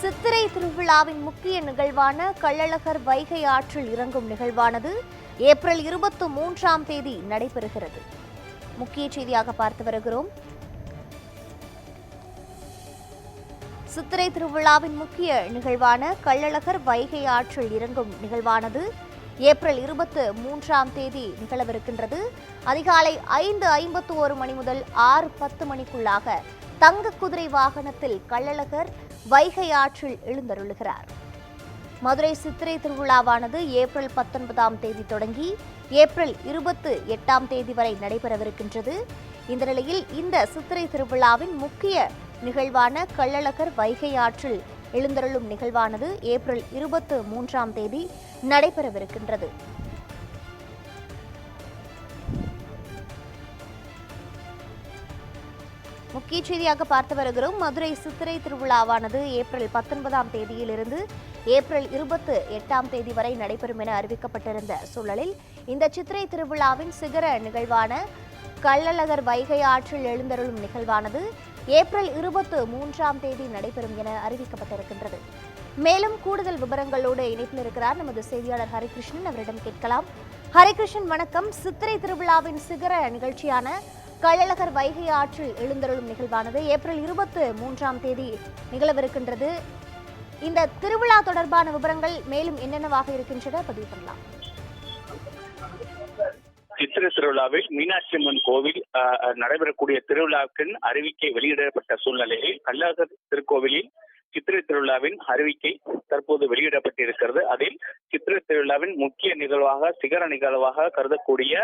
சித்திரை திருவிழாவின் முக்கிய நிகழ்வான கள்ளழகர் வைகை ஆற்றில் இறங்கும் நிகழ்வானது ஏப்ரல் இருபத்தி மூன்றாம் தேதி நடைபெறுகிறது. முக்கிய செய்தியாக பார்த்து வருகிறோம். சித்திரை திருவிழாவின் முக்கிய நிகழ்வான கள்ளழகர் வைகை ஆற்றில் இறங்கும் நிகழ்வானது ஏப்ரல் இருபத்து மூன்றாம் தேதி நிகழவிருக்கின்றது. அதிகாலை ஐந்து ஐம்பத்து ஒரு மணி முதல் ஆறு பத்து மணிக்குள்ளாக தங்க குதிரை வாகனத்தில் கள்ளழகர் வைகை ஆற்றில் எழுந்தருளுகிறார். மதுரை சித்திரை திருவிழாவானது ஏப்ரல் பத்தொன்பதாம் தேதி தொடங்கி ஏப்ரல் இருபத்து எட்டாம் தேதி வரை நடைபெறவிருக்கின்றது. இந்த நிலையில் இந்த சித்திரை திருவிழாவின் முக்கிய நிகழ்வான கள்ளழகர் வைகை ஆற்றில் எழுந்தருளும் நிகழ்வானது ஏப்ரல் இருபத்து மூன்றாம் தேதி நடைபெறவிருக்கின்றது. முக்கிய செய்தியாக பார்த்து வருகிறோம். மதுரை சித்திரை திருவிழாவானது ஏப்ரல் பத்தொன்பதாம் தேதியிலிருந்து ஏப்ரல் இருபத்து எட்டாம் தேதி வரை நடைபெறும் என அறிவிக்கப்பட்டிருந்த சூழலில் இந்த சித்திரை திருவிழாவின் சிகர நிகழ்வான கள்ளழகர் வைகை ஆற்றில் எழுந்தருளும் நிகழ்வானது ஏப்ரல் இருபத்து மூன்றாம் தேதி நடைபெறும் என அறிவிக்கப்பட்டிருக்கின்றது. மேலும் கூடுதல் விவரங்களோடு இணைப்பில் இருக்கிறார் நமது செய்தியாளர் ஹரிகிருஷ்ணன். அவரிடம் கேட்கலாம். ஹரிகிருஷ்ணன் வணக்கம். சித்திரை திருவிழாவின் சிகர நிகழ்ச்சியான கள்ளழகர் வைகை ஆற்றில் எழுந்தருளும் நிகழ்வானது ஏப்ரல் இருபத்து மூன்றாம் தேதி நிகழவிருக்கின்றது. இந்த திருவிழா தொடர்பான விவரங்கள் மேலும் என்னென்னவாக இருக்கின்றன பதிவு பண்ணலாம். சித்திரை திருவிழாவில் மீனாட்சி அம்மன் கோவில் நடைபெறக்கூடிய திருவிழாவின் அறிவிக்கை வெளியிடப்பட்ட சூழ்நிலையில் கல்லாகர் திருக்கோவிலில் சித்திரை திருவிழாவின் அறிவிக்கை தற்போது வெளியிடப்பட்டிருக்கிறது. அதில் சித்திரை திருவிழாவின் முக்கிய நிகழ்வாக சிகர நிகழ்வாக கருதக்கூடிய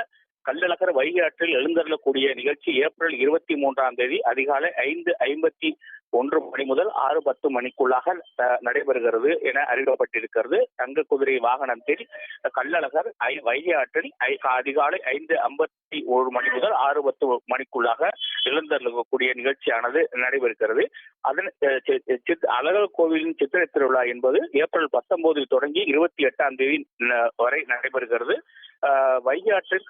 கள்ளழகர் வைகை ஆற்றில் எழுந்தருளக்கூடிய நிகழ்ச்சி ஏப்ரல் இருபத்தி மூன்றாம் தேதி அதிகாலை ஐந்து ஐம்பத்தி ஒன்று மணி முதல் ஆறு பத்து மணிக்குள்ளாக நடைபெறுகிறது என அறிவிக்கப்பட்டிருக்கிறது. தங்க குதிரை வாகனத்தில் கள்ளழகர் ஐ- வைகை ஆற்றில் அதிகாலை ஐந்து ஐம்பத்தி ஒரு மணி முதல் ஆறு பத்து மணிக்குள்ளாக எழுந்தருளக்கூடிய நிகழ்ச்சியானது நடைபெறுகிறது. அதன் அழகர் கோவிலின் சித்திரை திருவிழா என்பது ஏப்ரல் பத்தொன்பதில் தொடங்கி இருபத்தி எட்டாம் தேதி வரை நடைபெறுகிறது. அஹ், வைகை ஆற்றில்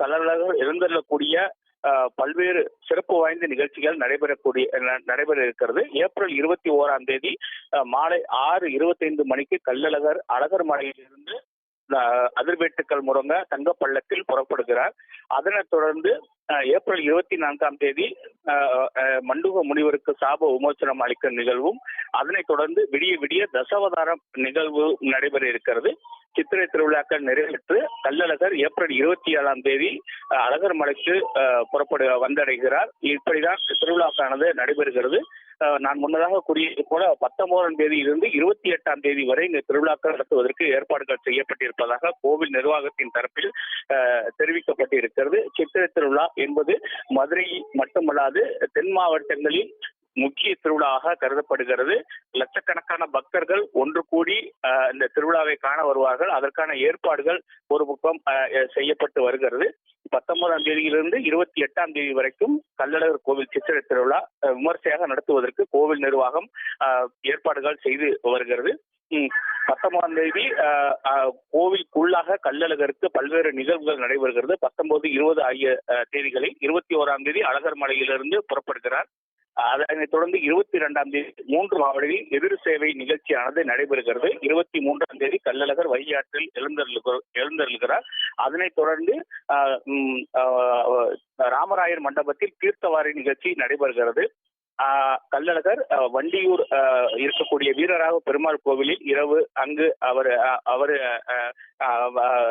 பல்வேறு சிறப்பு வாய்ந்த நிகழ்ச்சிகள் நடைபெறக்கூடிய ந- நடைபெற இருக்கிறது ஏப்ரல் இருபத்தி ஓராம் தேதி மாலை ஆறு இருபத்தைந்து மணிக்கு கள்ளழகர் அழகர் மலையிலிருந்து அஹ், அதிர்வேட்டுக்கள் முழங்க தங்கப்பள்ளத்தில் புறப்படுகிறார். அதனைத் தொடர்ந்து அஹ், ஏப்ரல் இருபத்தி நான்காம் தேதி மண்டுக முனிவருக்கு சாப விமோசனம் அளிக்கும் நிகழ்வும் அதனைத் தொடர்ந்து விடிய விடிய தசாவதாரம் நிகழ்வு நடைபெற இருக்கிறது சித்திரை திருவிழாக்கள் நிறைவேற்று கள்ளழகர் ஏப்ரல் இருபத்தி ஏழாம் தேதி அழகர் மலைக்கு புறப்படு வந்தடைகிறார். இப்படிதான் திருவிழாக்கானது நடைபெறுகிறது. நான் முன்னதாக கூறியது போல பத்தொன்பதாம் தேதியிலிருந்து இருபத்தி எட்டாம் தேதி வரை இந்த திருவிழாக்கள் நடத்துவதற்கு ஏற்பாடுகள் செய்யப்பட்டிருப்பதாக கோவில் நிர்வாகத்தின் தரப்பில் தெரிவிக்கப்பட்டிருக்கிறது. சித்திரை திருவிழா என்பது மதுரை மட்டுமல்லாது தென் மாவட்டங்களில் முக்கிய திருவிழாவாக கருதப்படுகிறது. லட்சக்கணக்கான பக்தர்கள் ஒன்று கூடி அஹ், இந்த திருவிழாவை காண வருவார்கள். அதற்கான ஏற்பாடுகள் ஒரு பக்கம் செய்யப்பட்டு வருகிறது. பத்தொன்பதாம் தேதியிலிருந்து இருபத்தி எட்டாம் தேதி வரைக்கும் கள்ளழகர் கோவில் சித்திரை திருவிழா விமர்சையாக நடத்துவதற்கு கோவில் நிர்வாகம் ஏற்பாடுகள் செய்து வருகிறது. பத்தொன்பதாம் தேதி அஹ், கோவிலுக்குள்ளாக கல்லழகருக்கு பல்வேறு நிகழ்வுகள் நடைபெறுகிறது. பத்தொன்பது இருபது ஆகிய தேதிகளில் இருபத்தி ஓராம் தேதி அழகர் மலையிலிருந்து புறப்படுகிறார். அதனைத் தொடர்ந்து இருபத்தி இரண்டாம் தேதி மூன்று மாவட்டங்களில் எதிர் சேவை நிகழ்ச்சியானது நடைபெறுகிறது. இருபத்தி மூன்றாம் தேதி கள்ளழகர் வையாற்றில் எழுந்தருளுக- எழுந்தருளுகிறார். அதனைத் தொடர்ந்து ராமராயர் மண்டபத்தில் தீர்த்தவாரி நிகழ்ச்சி நடைபெறுகிறது. ஆஹ், கள்ளழகர் வண்டியூர் இருக்கக்கூடிய வீரராக பெருமாள் கோவிலில் இரவு அங்கு அவர் அவர்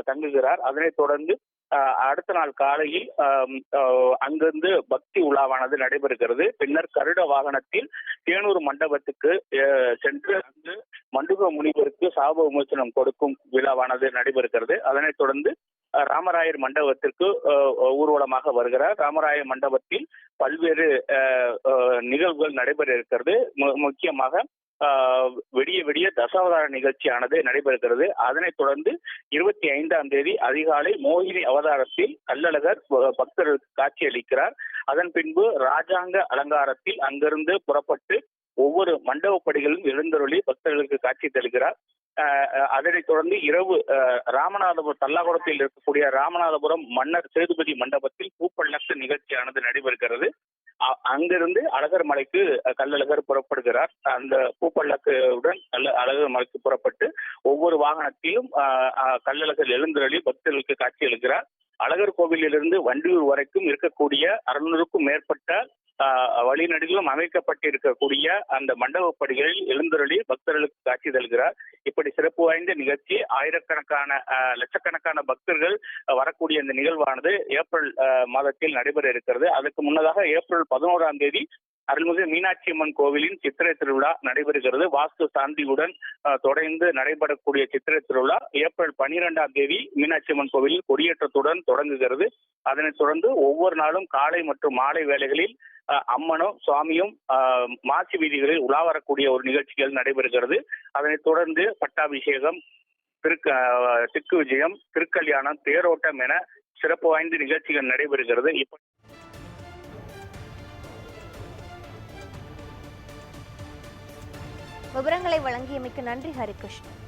தங்குகிறார். அதனைத் தொடர்ந்து அடுத்த நாள் காலையில் ஆஹ், அங்கிருந்து பக்தி உலாவானது நடைபெறுகிறது. பின்னர் கருட வாகனத்தில் தேனூர் மண்டபத்துக்கு சென்று அங்கு மண்டுக முனிவருக்கு சாப விமோசனம் கொடுக்கும் விழாவானது நடைபெறுகிறது. அதனைத் தொடர்ந்து ராமராயர் மண்டபத்திற்கு ஊர்வலமாக வருகிறார். ராமராயர் மண்டபத்தில் பல்வேறு ஆஹ், ஆஹ், நிகழ்வுகள் நடைபெற இருக்கிறது. மு- முக்கியமாக விடிய விடிய தசாவதார நிகழ்ச்சியானது நடைபெறுகிறது. அதனைத் தொடர்ந்து இருபத்தி ஐந்தாம் தேதி அதிகாலை மோகினி அவதாரத்தில் கள்ளழகர் பக்தர்களுக்கு காட்சியளிக்கிறார். அதன் பின்பு ராஜாங்க அலங்காரத்தில் அங்கிருந்து புறப்பட்டு ஒவ்வொரு மண்டபப்படிகளும் எழுந்தருளி பக்தர்களுக்கு காட்சி தருகிறார். அதனைத் தொடர்ந்து இரவு ராமநாதபுரம் தல்லாகுளத்தில் இருக்கக்கூடிய ராமநாதபுரம் மன்னர் சேதுபதி மண்டபத்தில் பூப்பள்ளக்கு நிகழ்ச்சியானது நடைபெறுகிறது. அங்கிருந்து அழகர் மலைக்கு கல்லழகர் கள்ளழகர் புறப்படுகிறார். அந்த பூப்பல்லக்குடன் கள்ள அழகர் மலைக்கு புறப்பட்டு ஒவ்வொரு வாகனத்திலும் கல்லழகர் அஹ், கள்ளழகர் எழுந்தருளி பக்தர்களுக்கு காட்சி அழகர் கோவிலிலிருந்து வண்டியூர் வரைக்கும் இருக்கக்கூடிய அறுநூறுக்கும் மேற்பட்ட வழிநடுகளும் அமைக்கப்பட்டிருக்கக்கூடிய அந்த மண்டபப்படிகளில் எழுந்தருளி பக்தர்களுக்கு காட்சி தருகிறார். இப்படி சிறப்பு வாய்ந்த நிகழ்ச்சி ஆயிரக்கணக்கான ஆஹ், லட்சக்கணக்கான பக்தர்கள் வரக்கூடிய இந்த நிகழ்வானது ஏப்ரல் ஆஹ், மாதத்தில் நடைபெற இருக்கிறது. அதற்கு முன்னதாக ஏப்ரல் பதினோராம் தேதி அருள்மிகு மீனாட்சி அம்மன் கோவிலின் சித்திரை திருவிழா நடைபெறுகிறது. வாஸ்து சாந்தியுடன் தொடர்ந்து நடைபெறக்கூடிய சித்திரை திருவிழா ஏப்ரல் பனிரெண்டாம் தேதி மீனாட்சி அம்மன் கோவிலில் கொடியேற்றத்துடன் தொடங்குகிறது. அதனைத் தொடர்ந்து ஒவ்வொரு நாளும் காலை மற்றும் மாலை வேளைகளில் அஹ், அம்மனும் சுவாமியும் மாசி வீதிகளில் உலா வரக்கூடிய ஒரு நிகழ்ச்சிகள் நடைபெறுகிறது. அதனைத் தொடர்ந்து பட்டாபிஷேகம் திருக்கு திக்கு விஜயம் திருக்கல்யாணம் தேரோட்டம் என சிறப்பு வாய்ந்த நிகழ்ச்சிகள் நடைபெறுகிறது. இப்ப விவரங்களை வழங்கியமைக்கு நன்றி ஹரிகிருஷ்ணன்